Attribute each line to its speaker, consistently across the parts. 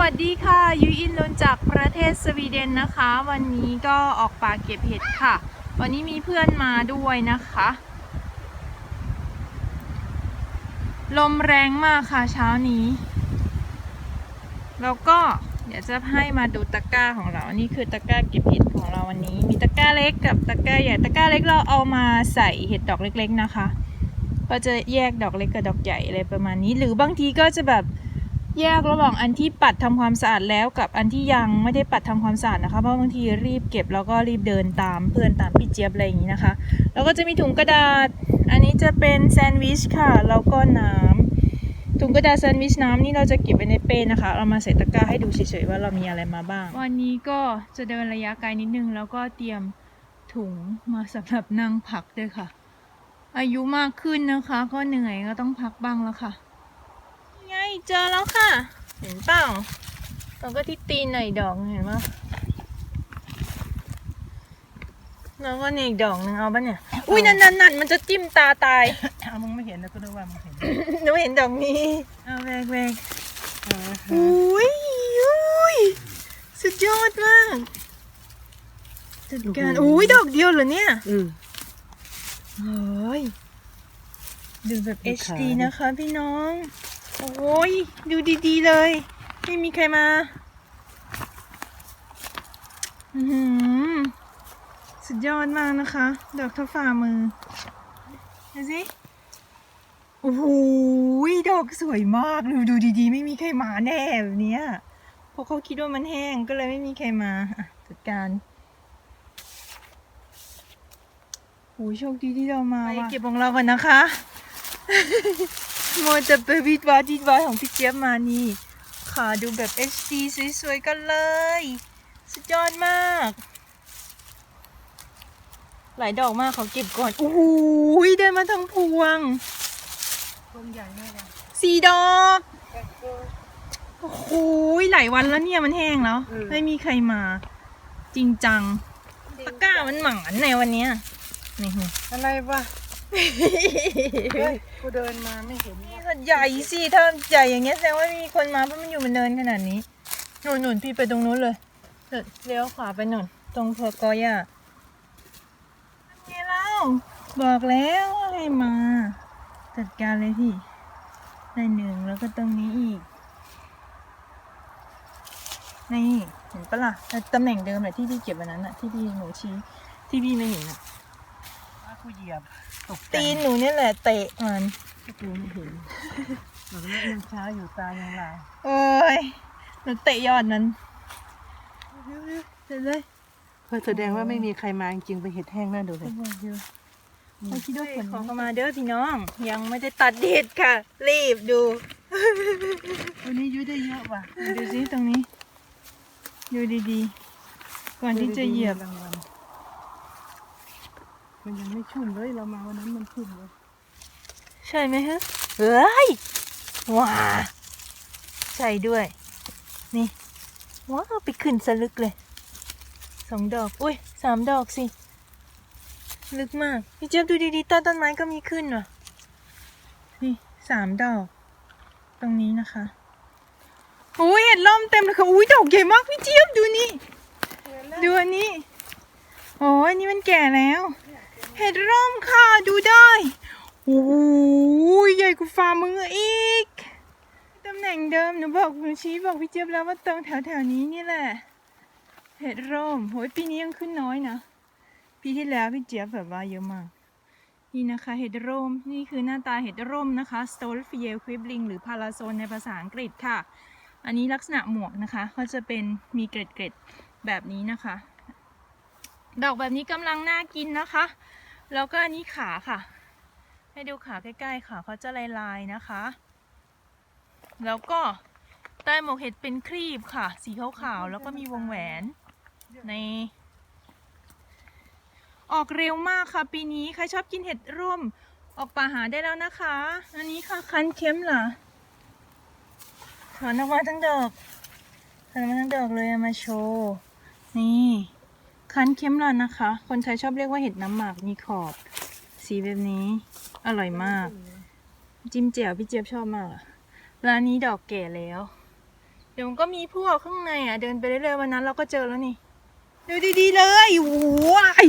Speaker 1: วัสดีค่ะยุยอินลนจากประเทศสวีเดนนะคะ วันนี้ก็ออกป่าเก็บเห็ดค่ะ วันนี้มีเพื่อนมาด้วยนะคะ ลมแรงมากค่ะเช้านี้ แล้วก็เดี๋ยวจะให้มาดูตะกร้าของเรา นี่คือตะกร้าเก็บเห็ดของเราวันนี้ มีตะกร้าเล็กกับตะกร้าใหญ่ ตะกร้าเล็กเราเอามาใส่เห็ดดอกเล็ก ๆนะคะ ก็จะแยกดอกเล็กกับดอกใหญ่อะไรประมาณนี้ หรือบางทีก็จะแบบ แยกระหว่างอันที่ปัดทำความสะอาดแล้วกับอันที่ยังไม่ได้ปัดทำความสะอาดนะคะ เพราะบางทีรีบเก็บแล้วก็รีบเดินตามเพื่อนตามพี่เจี๊ยบอะไรอย่างนี้นะคะ แล้วก็จะมีถุงกระดาษ อันนี้จะเป็นแซนด์วิชค่ะ แล้วก็น้ำถุงกระดาษแซนด์วิชน้ำนี่เราจะเก็บไว้ในเป้นะคะ เรามาใส่ตะกร้าให้ดูเฉยๆว่าเรามีอะไรมาบ้าง วันนี้ก็จะเดินระยะไกลนิดนึง แล้วก็เตรียมถุงมาสำหรับนั่งพักด้วยค่ะ อายุมากขึ้นนะคะ ก็เหนื่อยก็ต้องพักบ้างแล้วค่ะ เจอแล้วค่ะ เห็นเปล่าแล้วก็ที่ตีนหน่อยดอกเห็นปะแล้วก็นี่อีกดอกหนึงเอาปะเนี่ย อุ้ยนั่นนั่นนั่นมันจะจิ้มตาตาย
Speaker 2: เอามึงไม่เห็นนะก็นึกว่ามึงเห็น
Speaker 1: หนูเห็นดอกนี้เอาแบกแบก
Speaker 2: เออ
Speaker 1: อุ้ยอุ้ยสุดยอดมากจัดการอุ้ยดอกเดียวเหรอเนี่ย
Speaker 2: อืม
Speaker 1: เฮ้ยดูแบบ
Speaker 2: ดูขา
Speaker 1: HD นะคะพี่น้อง โอ้ยดูดีๆเลย ไม่มีใครมาสุดยอดมากนะคะ ดอกท่าฝ่ามือดูสิโอ้โหดอกสวยมากดูดูดีๆ ไม่มีใครมาแน่แบบเนี้ยเพราะเขาคิดว่ามันแห้งก็เลยไม่มีใครมาจัดการโอ้ยโชคดีที่เรามาไปเก็บของเราก่อนนะคะ โมวจะไปวิดวาดิดวาของพี่เจี๊ยบมานี่ขาดูแบบ HD สวยๆกันเลย สุดยอดมาก หลายดอกมากเขาเก็บก่อนโอ้โหได้มาทั้งพวง
Speaker 2: ต้นใหญ่มากเลย
Speaker 1: สี่ดอกโอ้โหหลายวันแล้วเนี่ยมันแห้งแล้ว ไม่มีใครมา จริงจังตะกร้ามันหมานในวันเนี้ยนี่
Speaker 2: อะไรวะ เฮ้ยกูเดินมาไม่เห็น
Speaker 1: นี่ก็ใหญ่สิถ้าใหญ่อย่างเงี้ยแสดงว่ามีคนมาเพราะมันอยู่บนเนินขนาดนี้หนุนหนุนพี่ไปตรงนู้นเลยเลี้ยวขวาไปหนุนตรงเพอกอย่าไงเล่าบอกแล้วว่าให้มา จัดการเลยพี่ได้หนึ่งแล้วก็ตรงนี้อีกนี่เห็นปะล่ะตำแหน่งเดิมแหละที่พี่เก็บวันนั้นอะที่พี่หนูชี้ที่พี่ไม่เห็นอะ
Speaker 2: ว่า กูเหยียบตกใจ
Speaker 1: ตีนหนูเนี่ยแหละเตะมัน
Speaker 2: กูไม่เห็นบอกว่ายังเช้าอยู่ตายังลาย
Speaker 1: โอ้ยหนูเตะยอดนั้นเร็วๆเร็วเลย
Speaker 2: เพื่อแสดงว่าไม่มีใครมาจริงๆไปเห็ดแห้งน่าดูเลย
Speaker 1: เขาคิดว่าฝนขอเข้ามาเด้อพี่น้อง ยังไม่ได้ตัดเด็ดค่ะ รีบดู
Speaker 2: วันนี้ยุ้ยได้เยอะว่ะ
Speaker 1: ดูสิตรงนี้ ดูดีๆ ก่อนที่จะเหยียบ
Speaker 2: รางวัล มันยังไม่ชุ่มเลยเรามาวันนั้นมันชุ่มเลย
Speaker 1: ใช่ไหมฮะเฮ้ยว้าใช่ด้วย นี่ว้าวไปขึ้นสลึกเลยสองดอก อุ้ยสามดอกสิ ลึกมาก พี่เจี๊ยบดูดีๆต้นต้นไม้ก็มีขึ้นว่ะ นี่สามดอก ตรงนี้นะคะโอ้ยเห็ดล่มเต็มเลยค่ะอุ้ยดอกใหญ่มากพี่เจี๊ยบดูนี่ ดูอันนี้ โอ้ยนี่มันแก่แล้ว เห็ดร่มค่ะดูได้โอ้ยใหญ่กว่าฝ่ามืออีกตำแหน่งเดิมหนูบอกหนูชี้บอกพี่เจี๊ยบแล้วว่าตรงแถวแถวๆนี้นี่แหละเห็ดร่มโอ้ยปีนี้ยังขึ้นน้อยนะปีที่แล้วพี่เจี๊ยบแบบว่าเยอะมากนี่นะคะเห็ดร่มนี่คือหน้าตาเห็ดร่มนะคะ s t o l f i e l q u i b l i n g หรือ p a r a s o n ในภาษาอังกฤษค่ะ อันนี้ลักษณะหมวกนะคะเขาจะเป็นมีเกล็ดๆแบบนี้นะคะ ดอกแบบนี้กำลังน่ากินนะคะ แล้วก็อันนี้ขาค่ะ ให้ดูขาใกล้ๆค่ะเขาจะลายๆนะคะ แล้วก็ใต้หมวกเห็ดเป็นครีบค่ะ สีขาวๆแล้วก็มีวงแหวนใน ออกเร็วมากค่ะ ปีนี้ใครชอบกินเห็ดร่วมออกป่าหาได้แล้วนะคะ อันนี้ค่ะคันเข็มเหรอถอนออกมาทั้งดอกถอนออกมาทั้งดอกเลยเอามาโชว์ นี่ คั้นเข็มหลอนนะคะ คนไทยชอบเรียกว่าเห็ดน้ำหมากมีขอบ สีแบบนี้ อร่อยมาก จิ้มแจ่วพี่เจี๊ยบชอบมากอะแล้วอันนี้ดอกแก่แล้ว เดี๋ยวมันก็มีพวกข้างในอะ เดินไปเรื่อยๆวันนั้นเราก็เจอแล้วนี่ดูดีๆเลยว้าย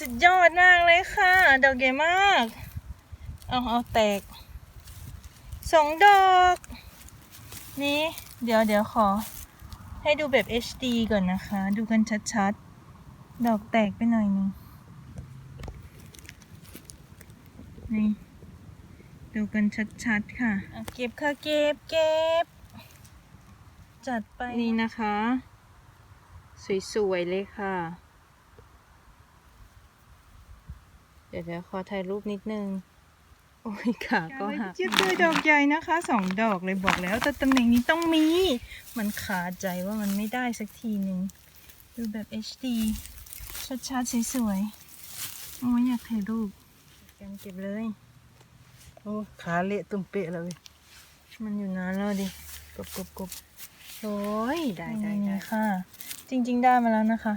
Speaker 1: สุดยอดมากเลยค่ะ ดอกใหญ่มาก เอาเอาแตกสองดอก นี่ เดี๋ยวเดี๋ยวขอ ให้ดูแบบ HD ก่อนนะคะ ดูกันชัดๆ ดอกแตกไปหน่อยนึงนี่ ดูกันชัดๆค่ะอะเก็บค่ะเก็บเก็บ จัดไปนี่นะคะ สวยๆ เลยค่ะ เดี๋ยวเดี๋ยวขอถ่ายรูปนิดนึง โอ้ยขาก็หักเจี๊ยบเลยดอกใหญ่นะคะสองดอกเลยบอกแล้ว แต่ตำแหน่งนี้ต้องมี มันขาดใจว่ามันไม่ได้สักทีหนึ่งดูแบบ HD ชัดๆสวยๆโอ้ยอยากถ่ายรูปกันเก็บเลย
Speaker 2: โอ้ขาเละตุ้มเปะเลย
Speaker 1: มันอยู่นานแล้วดิ
Speaker 2: กบกบกบ
Speaker 1: โอ้ย
Speaker 2: ได้ได้ได้
Speaker 1: นี่ค่ะ จริง ๆ ได้มาแล้วนะคะ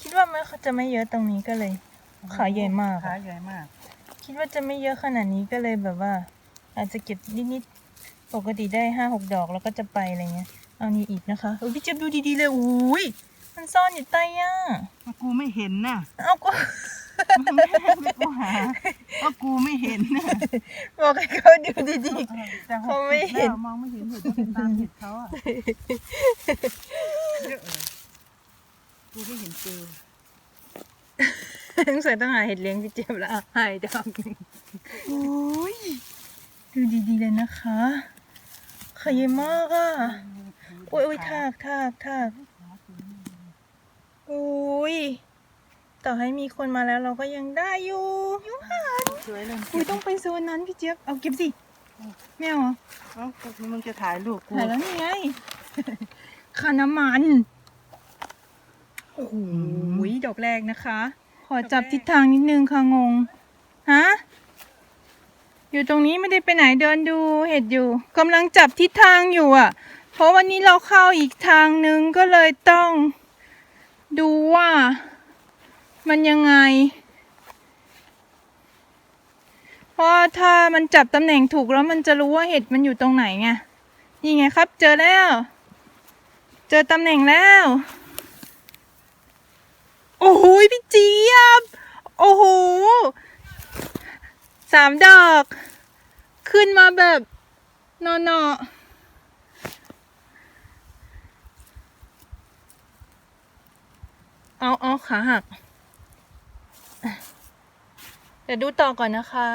Speaker 1: คิดว่ามันจะไม่เยอะตรงนี้ก็เลย ขาใหญ่มาก
Speaker 2: ขา
Speaker 1: อะ
Speaker 2: ใหญ่มาก
Speaker 1: คิดว่าจะไม่เยอะขนาดนี้ก็เลยแบบว่า อาจจะเก็บนิดๆ ปกติได้ห้าหกดอกแล้วก็จะไปอะไรเงี้ย เอานี่อีกนะคะเออพี่เจ็บดูดีๆเลยอุ้ยมันซ่อนอยู่ใต้หญ้า
Speaker 2: กูไม่เห็นน่ะ
Speaker 1: เอาก็
Speaker 2: ไม่กูหาว่ากูไม่เห็นน่ะ
Speaker 1: บอกให้เขาดูดี
Speaker 2: แต่
Speaker 1: เขาไม่เห็น
Speaker 2: แล้วมองไม่เห็นเห็นต้องตามเห็นเขาอะเยอะเลยกูไม่เห็นเจอ
Speaker 1: ๆ สงสัยต้องหาเห็ดเลี้ยงพี่เจ็บแล้วอะหายดอกหนึ่งโอ้ยดูดีๆเลยนะคะขยายมากอะโอ้ยโอ้ยทากทากทากอุ้ยต่อให้มีคนมาแล้วเราก็ยังได้อยู่ยุงหัน
Speaker 2: สวยเลย
Speaker 1: อุ้ยต้องไปโซนนั้นพี่เจี๊ยบเอาเก็บสิไม่เอาเหรอ
Speaker 2: เอ้ามึงจะถ่ายรูปกู
Speaker 1: ถ่ายแล้วนี่ไงค่าน้ำมัน โอ้โหดอกแรกนะคะ ขอจับทิศทางนิดนึงค่ะงง ฮะ อยู่ตรงนี้ไม่ได้ไปไหนเดินดูเห็ดอยู่กำลังจับทิศทางอยู่อะ เพราะวันนี้เราเข้าอีกทางนึงก็เลยต้อง ดูว่า มันยังไง เพราะว่าถ้ามันจับตำแหน่งถูกแล้วมันจะรู้ว่าเห็ดมันอยู่ตรงไหนไง นี่ไงครับ เจอแล้ว เจอตำแหน่งแล้ว โอ้โหพี่เจี๊ยบ โอ้โหสามดอก ขึ้นมาแบบนอนอเอาเอาขาหัก เดี๋ยวดูต่อก่อนนะคะ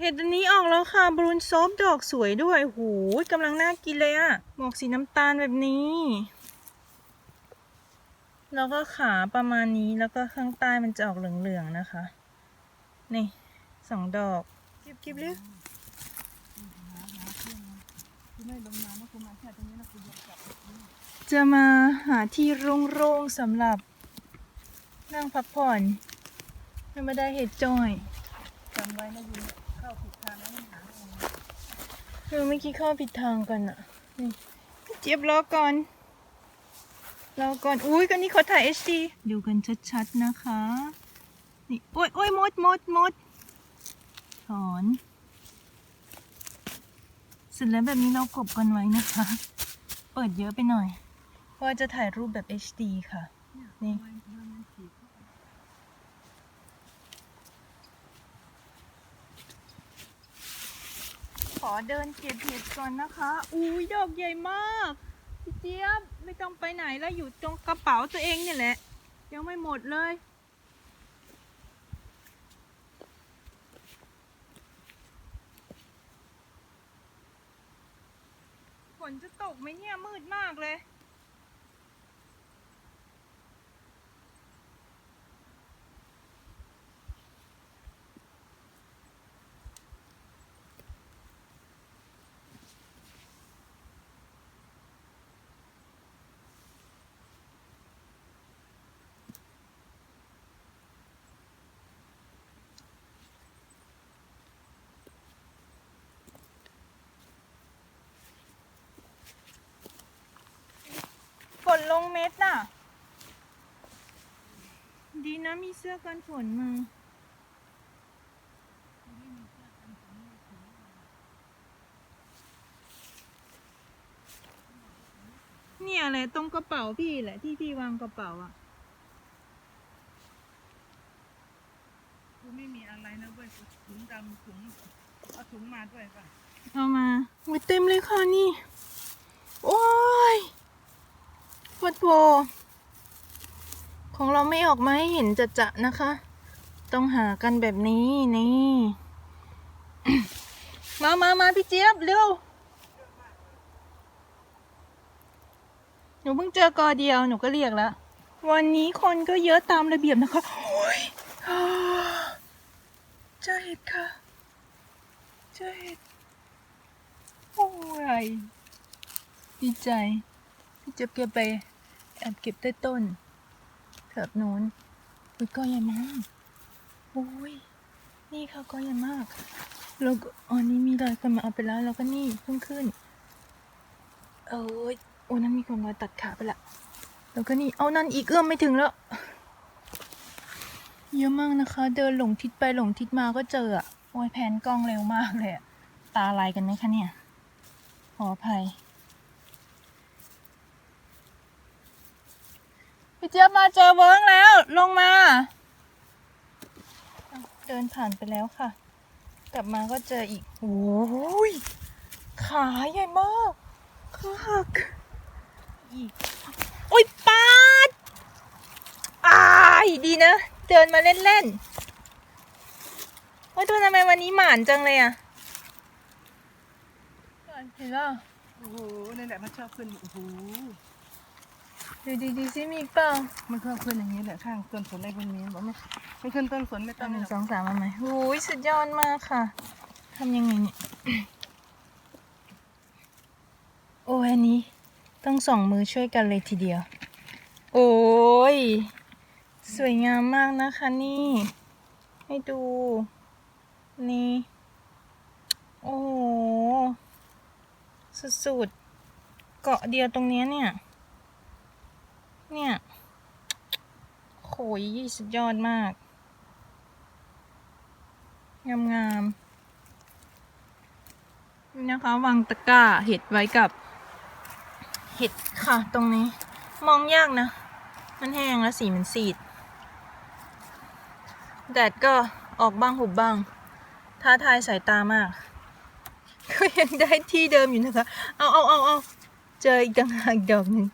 Speaker 1: เห็ดอันนี้ออกแล้วค่ะบรูนซอฟดอกสวยด้วยโอ้โหกำลังน่ากินเลยอะหมวกสีน้ำตาลแบบนี้ แล้วก็ขาประมาณนี้แล้วก็ข้างใต้มันจะออกเหลืองๆนะคะ นี่สองดอกเก็บก็บเลย
Speaker 2: กูไม่ลงน้ำนะกูมาแค่ตรงนี้นะกูยังกลับ
Speaker 1: จะมาหาที่โล่งๆสำหรับ นั่งพักผ่อนให้มาได้เห็ดจ้อย
Speaker 2: จำไว้นะยินเข้าผิดทางแล้วมันหาเอง
Speaker 1: คือเมื่อกี้เข้าผิดทางกันอะนี่เจี๊ยบรอก่อนรอก่อน อุ้ยกันนี้เขาถ่าย HD ดูกันชัดๆนะคะ นี่ โอ้ยโอ้ยมดมดมดถอนเสร็จแล้วแบบนี้เรากบกันไว้นะคะ เปิดเยอะไปหน่อย เพราะจะถ่ายรูปแบบ HD ค่ะ นี่ ขอเดินเก็บเห็ดก่อนนะคะอุ้ยดอกใหญ่มากพี่เจี๊ยบไม่ต้องไปไหนแล้วอยู่ตรงกระเป๋าตัวเองเนี่ยแหละ ยังไม่หมดเลยฝนจะตกไหมเนี่ยมืดมากเลย นลงเม็ดน่ะ ดีนะมีเสื้อกันฝนมาเนี่ยแหละตรงกระเป๋าพี่แหละที่พี่วางกระเป๋าอะ
Speaker 2: กูไม่มีอะไรนะเว้ยกูถุงดำถุงเอาถุงมาด้วยป่ะ
Speaker 1: เอามาอุ้ยเต็มเลยค่ะนี่ โอ้ยป วัดโพ ของเราไม่ออกมาให้เห็นจะจะนะคะ ต้องหากันแบบนี้นี่ มามามาพี่เจี๊ยบเร็ว หนูเพิ่งเจอกอเดียวหนูก็เรียกแล้ว วันนี้คนก็เยอะตามระเบียบนะคะโอ้ยเจอเห็ดค่ะ เจอเห็ด โอ้ยดีใจ พี่เจะเก็บไป แอบเก็บใต้ต้นแถบโน้นอุ้ยก็ใหญ่มากโอ้ยนี่ค่ะก็ใหญ่มากแล้วก็อ๋อนี่มีรอยคนมาเอาไปแล้วแล้วก็นี่เพิ่งขึ้น เอ้ยโอ้นั่นมีคนมาตัดขาไปละแล้วก็นี่เอานั่นอีกเอื้อมไม่ถึงแล้วเยอะมากนะคะ เดินหลงทิศไปหลงทิศมาก็เจออะโอ้ยแผนกล้องเร็วมากเลยตาลายกันไหมคะเนี่ย ขออภัย เจี๊ยบมาเจอเวิร์งแล้ว ลงมาอ้าวเดินผ่านไปแล้วค่ะ กลับมาก็เจออีกโอ้ยขาใหญ่มากขาหักอีกโอ้ยปาดอายดีนะ เดินมาเล่นๆโอ้ยดูทำไมวันนี้หมานจังเลยอะเห็นป่ะ
Speaker 2: โอ้โหนี่แหละมันชอบขึ้นโอ้โห
Speaker 1: ดูดีดีซิมีอีกเปล่า
Speaker 2: มันชอบขึ้นอย่างนี้แหละข้างต้นสนอะไรคนนี้บอกไม่ไม่ขึ้นต้นสนไม่ต้
Speaker 1: อั
Speaker 2: อนง
Speaker 1: หนึ่ง
Speaker 2: หรอก
Speaker 1: สองสามมาไหมโอ้ยสุดยอดมากค่ะทำยังไงเนี่ย โอ้ยอันนี้ ต้องสองมือช่วยกันเลยทีเดียว โอ้ย สวยงามมากนะคะนี่ ให้ดู นี่ โอ้โหสุดๆ เกาะเดียวตรงเนี้ยเนี่ย เนี่ยโขยสุดยอดมาก งามงามๆนี่นะคะวางตะกร้าเห็ดไว้กับ เห็ดค่ะตรงนี้ มองยากนะ มันแห้งแล้วสีมันสีด แดดก็ออกบ้างหุบบ้าง ท้าทายสายตามาก ก็ยังได้ที่เดิมอยู่นะคะ เอาเอาเอาเอาเจออีกต่างหากดอกหนึ่ง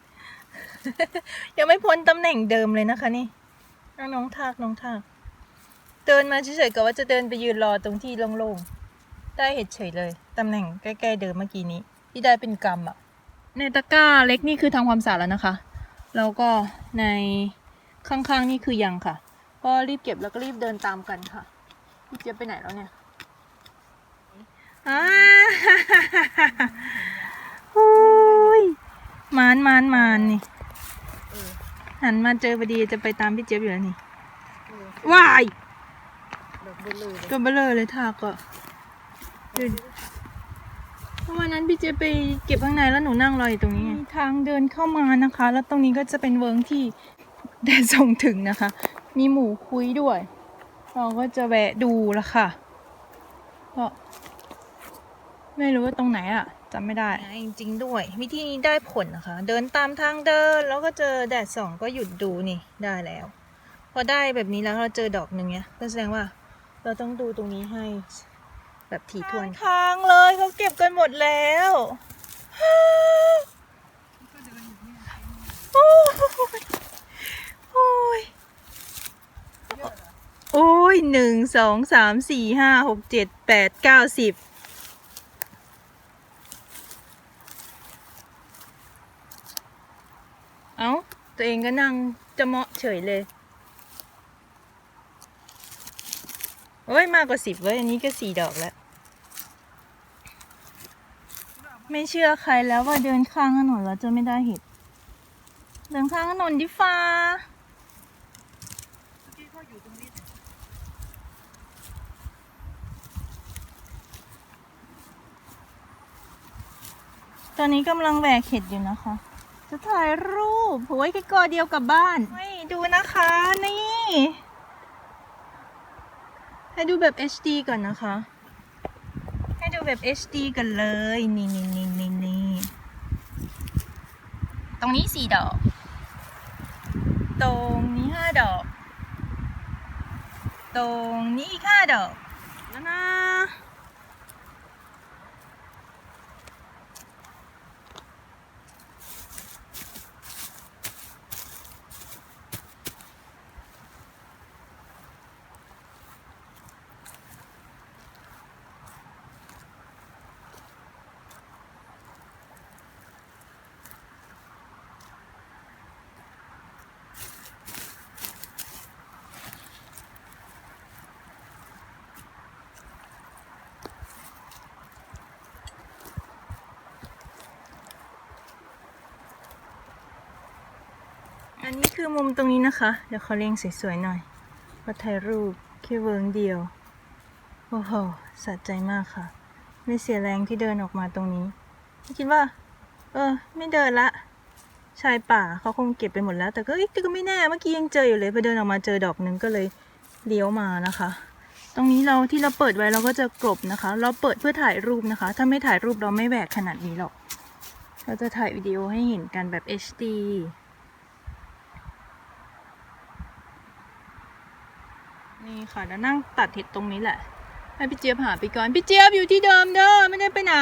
Speaker 1: ยังไม่พ้นตำแหน่งเดิมเลยนะคะนี่น้องทากน้องทาก เดินมาเฉยๆก็ว่าจะเดินไปยืนรอตรงที่โล่งๆ ได้เห็นเฉยเลยตำแหน่งใกล้ๆเดิมเมื่อกี้นี้ ที่ได้เป็นกรรมอะในตะกร้าเล็กนี่คือทำความสะอาดแล้วนะคะ แล้วก็ในข้างๆนี่คือยังค่ะ ก็รีบเก็บแล้วก็รีบเดินตามกันค่ะพี่เจี๊ยบไปไหนแล้วเนี่ยอ่าโอ้ยมานมานมานนี่ หันมาเจอพอดีจะไปตามพี่เจี๊ยบอยู่แล้วนี่
Speaker 2: เออ
Speaker 1: ว้าย
Speaker 2: ดอกเบลเลย
Speaker 1: ตัวเบลอเลยทากก็ดูดิเพราะวันนั้นพี่เจี๊ยบไปเก็บข้างในแล้วหนูนั่งรออยู่ตรงนี้ไงมีทางเดินเข้ามานะคะ แล้วตรงนี้ก็จะเป็นเวิร์งที่แดดส่งถึงนะคะ มีหมูคุยด้วย เราก็จะแวะดูละค่ะก็ไม่รู้ว่าตรงไหนอะ จำไม่ได้จริงๆด้วย วิธีนี้ได้ผลนะคะ เดินตามทางเดิน แล้วก็เจอแดดส่องก็หยุดดูนี่ได้แล้ว พอได้แบบนี้แล้วเราเจอดอกหนึ่งเนี้ยก็แสดงว่าเราต้องดูตรงนี้ให้แบบถี่ถ้วนทางเลยเขาเก็บกันหมดแล้ว
Speaker 2: ก็เดินอยู่เนี่ย
Speaker 1: โอ้ยโอ้ย
Speaker 2: เยอะเหรอ
Speaker 1: โอ้ยหนึ่งสองสามสี่ห้าหกเจ็ดแปดเก้าสิบ เอ้า ตัวเองก็นั่งจะเหมาะเฉยเลยโอ้ยมากกว่าสิบเว้ย อันนี้ก็สี่ดอกแล้ว ไม่เชื่อใครแล้วว่าเดินข้างถนนแล้วจะไม่ได้เห็ด เดินข้างถนนดิฟ้า
Speaker 2: เมื่อกี้เขาอยู่ตรงนี้เนี่ย
Speaker 1: ตอนนี้กำลังแหวกเห็ดอยู่นะคะ จะถ่ายรูปโอ้ยแค่กอเดียวกับบ้านให้ดูนะคะนี่ ให้ดูแบบ HD ก่อนนะคะ ให้ดูแบบ HD กันเลย นี่นี่นี่นี่นี่ตรงนี้สี่ดอก ตรงนี้ห้าดอก ตรงนี้อีกห้าดอก แล้วนะ นี้คือมุมตรงนี้นะคะ เดี๋ยวเขาเลี้ยงสวยๆหน่อยมาถ่ายรูปแค่เวิร์งเดียว โอ้โหสะใจมากค่ะ ไม่เสียแรงที่เดินออกมาตรงนี้คิดว่า เออ ไม่เดินละ ชายป่าเขาคงเก็บไปหมดแล้ว แต่ก็เอ้ยก็ไม่แน่เมื่อกี้ยังเจออยู่เลยพอเดินออกมาเจอดอกหนึ่งก็เลยเลี้ยวมานะคะ ตรงนี้เราที่เราเปิดไว้เราก็จะกลบนะคะ เราเปิดเพื่อถ่ายรูปนะคะ ถ้าไม่ถ่ายรูปเราไม่แหวกขนาดนี้หรอก เราจะถ่ายวิดีโอให้เห็นกันแบบ HD นี่ค่ะแล้วนั่งตัดเห็ดตรงนี้แหละ ให้พี่เจี๊ยบหาไปก่อน พี่เจี๊ยบอยู่ที่เดิมเด้อไม่ได้ไปไหน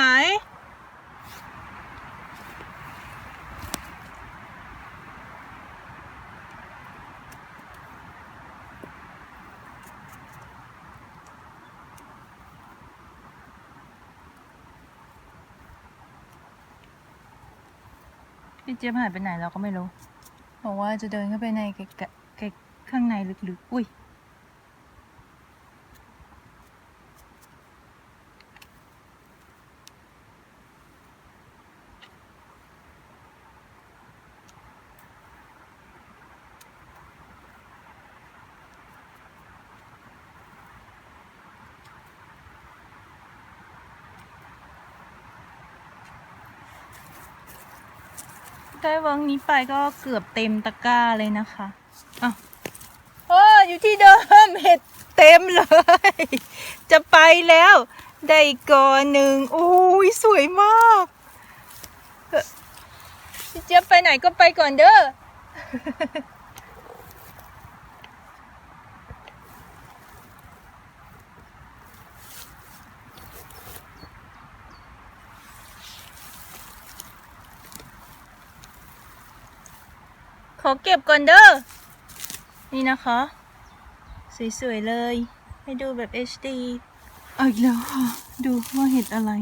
Speaker 1: พี่เจี๊ยบหายไปไหนเราก็ไม่รู้ บอกว่าจะเดินเข้าไปในไกลๆไกข้างในลึกๆ อุ้ย ได้เวิร์งนี้ไปก็เกือบเต็มตะกร้าเลยนะคะอ้าวเอออยู่ที่เดิมเห็ดเต็มเลย จะไปแล้ว ได้ก่อหนึ่งโอ้ยสวยมากเจี๊ยบไปไหนก็ไปก่อนเด้อ ขอเก็บก่อนเด้อ นี่นะคะ สวยๆเลย ให้ดูแบบ HD เอาอีกแล้วค่ะ ดูว่าเห็ดอะไร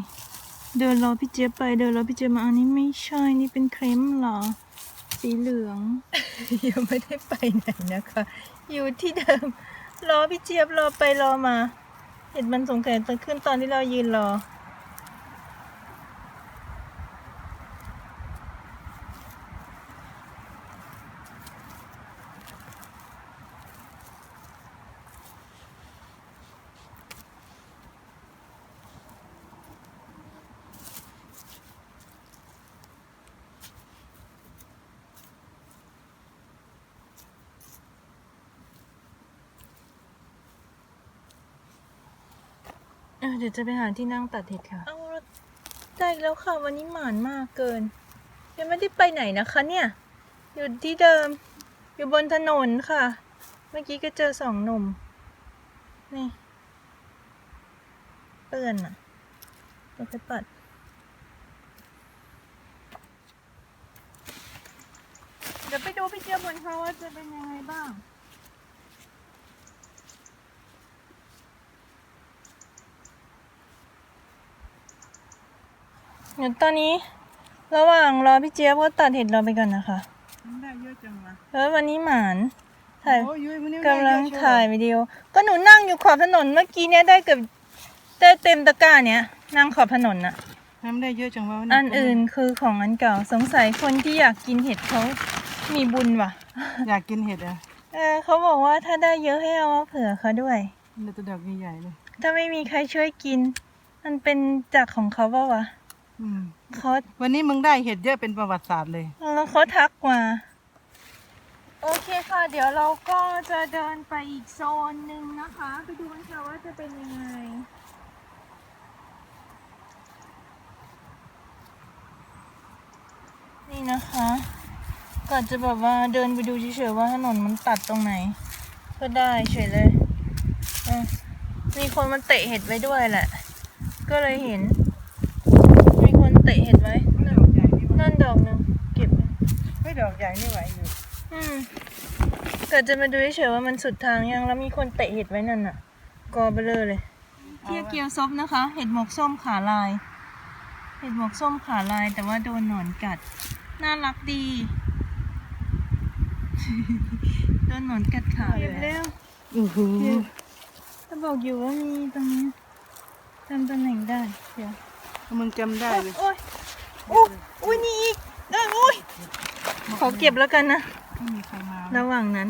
Speaker 1: เดินรอพี่เจี๊ยบไปเดินรอพี่เจี๊ยบมาอันนี้ไม่ใช่ นี่เป็นเครมเหรอ สีเหลืองยังไม่ได้ไปไหนนะคะ อยู่ที่เดิม รอพี่เจี๊ยบรอไปรอมา เห็ดมันสงสัยจะขึ้นตอนที่เรายืนรอ เออเดี๋ยวจะไปหาที่นั่งตัดเห็ดค่ะ เอาได้อีกแล้วค่ะ วันนี้หมานมากเกิน ยังไม่ได้ไปไหนนะคะเนี่ย อยู่ที่เดิม อยู่บนถนนค่ะ เมื่อกี้ก็เจอสองหนุ่ม นี่ เปื้อนอะเราไปปัดเดี๋ยวไปดูพี่เจี๊ยบบนเขาว่าจะเป็นยังไงบ้าง เดี๋ยวตอนนี้ ระหว่างรอพี่เจี๊ยบก็ตัดเห็ดเราไปก่อนนะคะ
Speaker 2: มันได้เยอะจังวะ
Speaker 1: แล้ววันนี้หมานถ่าย
Speaker 2: โอ้ยยุ้ยมันนี่
Speaker 1: กำลังถ่ายวิดีโอ ก็หนูนั่งอยู่ขอบถนนเมื่อกี้เนี้ยได้เกือบได้เต็มตะกร้าเนี้ยนั่งขอบถนนอะ
Speaker 2: ทำได้เยอะจังวะ
Speaker 1: อันอื่นคือของอันเก่าสงสัยคนที่อยากกินเห็ดเขามีบุญว่ะ
Speaker 2: อยากกินเห็ดอะ
Speaker 1: เออเขาบอกว่าถ้าได้เยอะให้เอามาเผื่อเขาด้วย
Speaker 2: มันจะดอกใหญ่ๆเลย
Speaker 1: ถ้าไม่มีใครช่วยกิน มันเป็นจากของเขาเปล่าวะ
Speaker 2: อืม
Speaker 1: เขา
Speaker 2: วันนี้มึงได้เห็ดเยอะเป็นประวัติศาสตร์เลย
Speaker 1: แล้วเขาทักมาโอเคค่ะ เดี๋ยวเราก็จะเดินไปอีกโซนหนึ่งนะคะ ไปดูกันค่ะว่าจะเป็นยังไง นี่นะคะก่อนจะแบบว่าเดินไปดูเฉยๆว่าถนนมันตัดตรงไหน ก็ได้เฉยเลยเออมีคนมันเตะเห็ดไว้ด้วยแหละ ก็เลยเห็น มีคนเตะเห็ดไว้
Speaker 2: ดอกใหญ่นี่
Speaker 1: นั่นดอกหนึ่งเก็บไว้
Speaker 2: ไม่ดอกใหญ่นี่ไหวอยู่
Speaker 1: อืมเกิดจะมาดูเฉยๆว่ามันสุดทางยังแล้วมีคนเตะเห็ดไว้นั่นน่ะ กอเบลอเลย เทียเกียวซบนะคะ เห็ดหมวกส้มขาลาย เห็ดหมวกส้มขาลาย แต่ว่าโดนหนอนกัด น่ารักดี โดนหนอนกัดขาเก็บเร็ว
Speaker 2: อือหือ
Speaker 1: ถ้าบอกอยู่ว่ามีตรงนี้จำตำแหน่งได้เดี๋ยว
Speaker 2: มึงจำได้
Speaker 1: โอ๊ย
Speaker 2: เลย
Speaker 1: โอ๊ยโอ้ยอุ้ยนี่อีกเอ้ยอุ้ย ขอเก็บแล้วกันนะ
Speaker 2: ไม่มีใครมา
Speaker 1: ระหว่างนั้น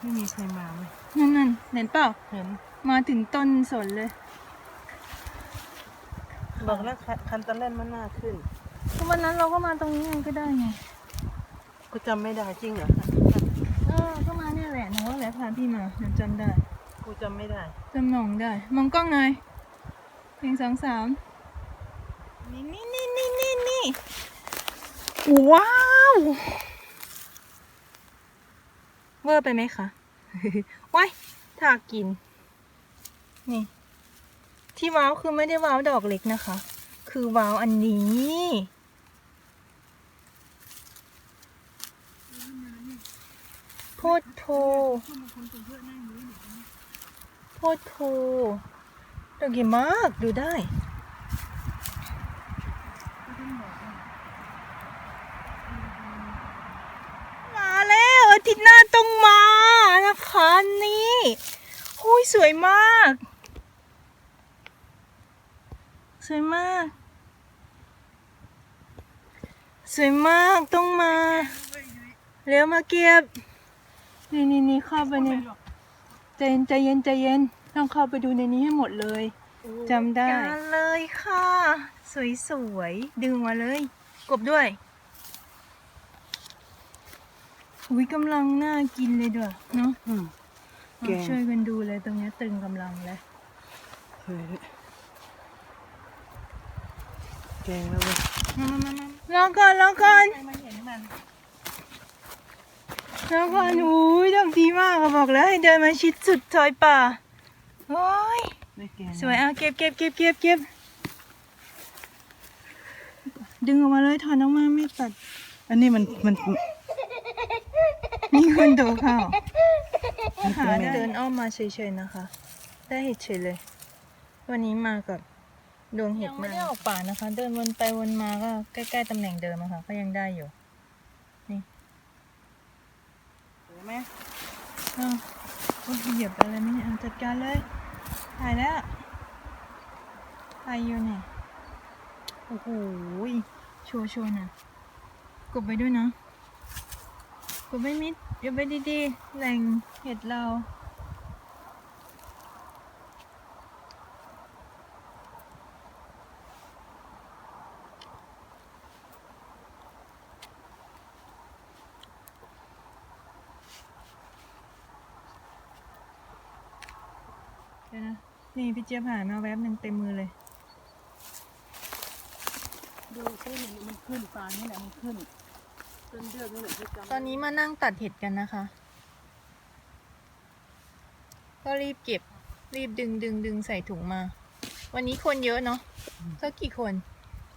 Speaker 2: ไม่มีใครมาเลย
Speaker 1: นั่นนั่นเห็นเปล่า
Speaker 2: เห็น
Speaker 1: มาถึงต้นสนเลย
Speaker 2: บอกแล้วคันคันตะเล่นมันน่าขึ้น
Speaker 1: ก็วันนั้นเราก็มาตรงนี้ไงก็ได้ไง
Speaker 2: กูจำไม่ได้จริงเหรอ
Speaker 1: เออ ก็มาเนี่ยแหละหนูว่าแหละพาพี่มาหนูจำได้
Speaker 2: กูจำไม่ได้
Speaker 1: จำหนองได้ มองกล้องหน่อยหนึ่งสองสามนี่นี่นี่นี่นี่นี่ว้าว เวอร์ไปไหมคะว้ายถากิน นี่ ที่ว้าวคือไม่ได้ว้าวดอกเล็กนะคะ คือว้าวอันนี้โพดโพโพดโพดอกใหญ่มากดูได้ มาแล้วอาทิตย์หน้าต้องมานะคะนี่หุย สวยมาก สวยมาก สวยมากต้องมา เร็วมาเก็บ นี่นี่นี่เข้าไปในใจเย็นใจเย็นใจเย็นต้องเข้าไปดูในนี้ให้หมดเลยจำได้กันเลยค่ะ สวยสวยๆดึงมาเลย กบด้วยอุ้ยกำลังน่ากินเลยด้วยเนาะ
Speaker 2: อืม
Speaker 1: เอา
Speaker 2: แกง
Speaker 1: ช่วยกันดูเลยตรงเนี้ยตึงกำลังเลย
Speaker 2: เฮ้ยแกงแล้วเว้ย
Speaker 1: มามามามาลองก่อนลองก่อน
Speaker 2: ใครมาเห็นมัน
Speaker 1: ลองก่อนอุ้ยดอกดีมากอะบอกแล้วให้เดินมาชิดสุดซอยป่าโอ้ย
Speaker 2: ได้แกง
Speaker 1: สวยอะเก็บเก็บเก็บเก็บเก็บดึงออกมาเลยถอนออกมาไม่ตัด
Speaker 2: อันนี้มันมัน
Speaker 1: นี่คนโดเข้า
Speaker 2: มัน
Speaker 1: หา
Speaker 2: เป็นแม
Speaker 1: เดิ
Speaker 2: วน
Speaker 1: อ้อมมาเฉยๆนะคะ ได้เห็ดเฉยเลย วันนี้มากับดวงเห็ดไม่ได้ออกป่านะคะ เดินวนไปวนมาก็ใกล้ๆตำแหน่งเดิมอะค่ะ ก็ยังได้อยู่
Speaker 2: เห็นไหม
Speaker 1: อ้าวโอ้ยเหยียบอะไรไหมเนี่ยอะจัดการเลย ถ่ายแล้วถ่ายอยู่เนี่ยโอ้โหยชัวร์ชัวร์นะกดไปด้วยนะกดไปมิดอย่าไปดีๆแหล่งเห็ดเรา เดี๋ยวนะ นี่พี่เจี๊ยบหายมาแวบหนึ่งเต็มมือเลย
Speaker 2: ดูซิมันขึ้นปลานี่แหละมันขึ้น ต้นเดือกนี่แหละที่จำ
Speaker 1: ตอนนี้มานั่งตัดเห็ดกันนะคะ ก็รีบเก็บ รีบดึงดึงดึงใส่ถุงมา วันนี้คนเยอะเนาะสักกี่คน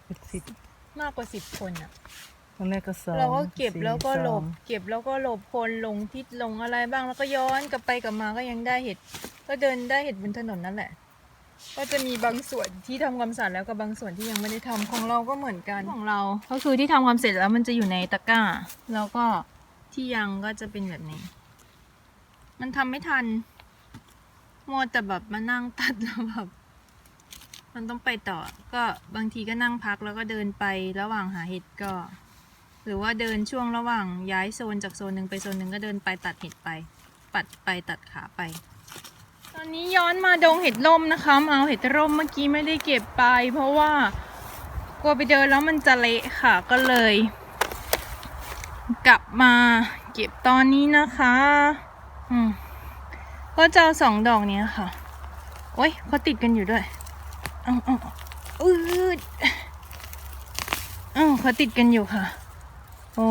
Speaker 2: เป็นสิบ
Speaker 1: มากกว่าสิบคนอะ
Speaker 2: ตอนแรกก็สอง
Speaker 1: เราก็เก็บ
Speaker 2: สี่
Speaker 1: แล้วก็หลบ
Speaker 2: สอง
Speaker 1: เก็บแล้วก็หลบคนลงทิศลงอะไรบ้างแล้วก็ย้อนกลับไปกลับมาก็ยังได้เห็ด ก็เดินได้เห็ดบนถนนนั่นแหละ ก็จะมีบางส่วนที่ทำความสะอาดแล้วกับบางส่วนที่ยังไม่ได้ทำของเราก็เหมือนกันของเรา ก็คือที่ทำความเสร็จแล้วมันจะอยู่ในตะกร้า แล้วก็ที่ยังก็จะเป็นแบบนี้ มันทำไม่ทันมัวแต่แบบมานั่งตัดแล้วแบบมันต้องไปต่อ ก็บางทีก็นั่งพักแล้วก็เดินไประหว่างหาเห็ดก็ หรือว่าเดินช่วงระหว่างย้ายโซนจากโซนหนึ่งไปโซนหนึ่งก็เดินไปตัดเห็ดไป ปัดไปตัดขาไป ตอนนี้ย้อนมาดงเห็ดร่มนะคะเอาเห็ดร่มเมื่อกี้ไม่ได้เก็บไป เพราะว่ากลัวไปเดินแล้วมันจะเละค่ะก็เลย กลับมาเก็บตอนนี้นะคะอืมก็จะเอาสองดอกเนี้ยค่ะโอ้ยเขาติดกันอยู่ด้วยเอาเอาเอาอืดเออเขาติดกันอยู่ค่ะ โอ้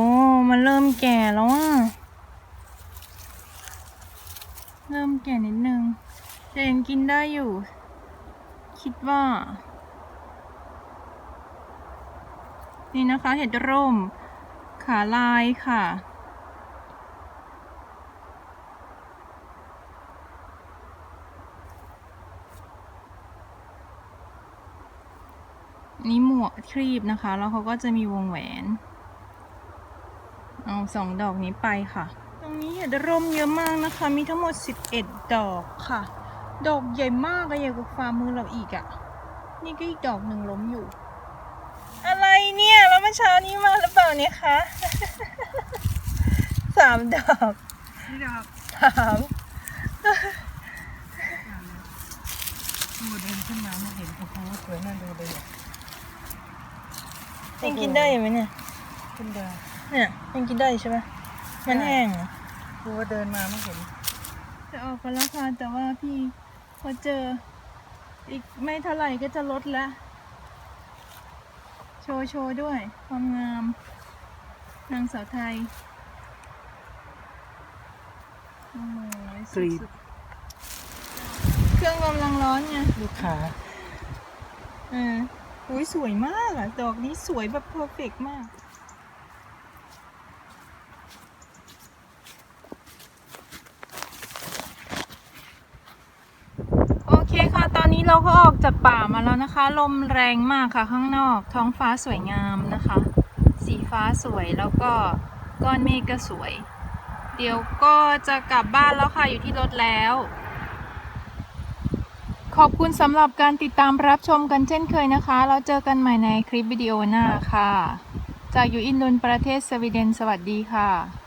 Speaker 1: มันเริ่มแก่แล้วอะ เริ่มแก่นิดนึง แต่ยังกินได้อยู่ คิดว่า นี่นะคะ เห็ดร่ม ขาลายค่ะ นี่หมวกครีบนะคะ แล้วเขาก็จะมีวงแหวน เอาสองดอกนี้ไปค่ะ ตรงนี้เห็ดร่มเยอะมากนะคะ มีทั้งหมด 11 ดอกค่ะ ดอกใหญ่มากอะใหญ่กว่าฝ่ามือเราอีกอะนี่ก็อีกดอกหนึ่งล้มอยู่ อะไรเนี่ย แล้วเมื่อเช้านี้มาหรือเปล่าเนี่ยคะ สามดอก
Speaker 2: นี่ดอก
Speaker 1: สาม
Speaker 2: โอ้เดินขึ้นมาไม่เห็นโอ้โหสวยน่าดูเลยอะ
Speaker 1: ยังกินได้อยู่ไหมเนี่ย
Speaker 2: ขึ้นเดิน
Speaker 1: เนี่ยยังกินได้อยู่ใช่ไหมมันแห้งเหรอ
Speaker 2: กูว่าเดินมาไม่เห็น
Speaker 1: จะออกกันแล้วค่ะแต่ว่าพี่พ อเจอ อีกไม่เท่าไหร่ก็จะลดแล้วโชว์โชว์ด้วย ความงาม นางสาวไทยโอ้โห
Speaker 2: กรีด
Speaker 1: สุดๆเครื่องกำลังร้อนไง
Speaker 2: ลูกค้า
Speaker 1: เอออุ้ยสวยมากอะดอกนี้สวยแบบเพอร์เฟกมาก โอเคค่ะ ตอนนี้เราก็ออก จากป่ามาแล้วนะคะ ลมแรงมากค่ะข้างนอก ท้องฟ้าสวยงามนะคะ สีฟ้าสวยแล้วก็ก้อนเมฆก็สวย เดี๋ยวก็จะกลับบ้านแล้วค่ะอยู่ที่รถแล้ว ขอบคุณสำหรับการติดตามรับชมกันเช่นเคยนะคะแล้วเจอกันใหม่ในคลิปวิดีโอหน้าค่ะ จากอยู่อินโดนประเทศสวีเดนสวัสดีค่ะ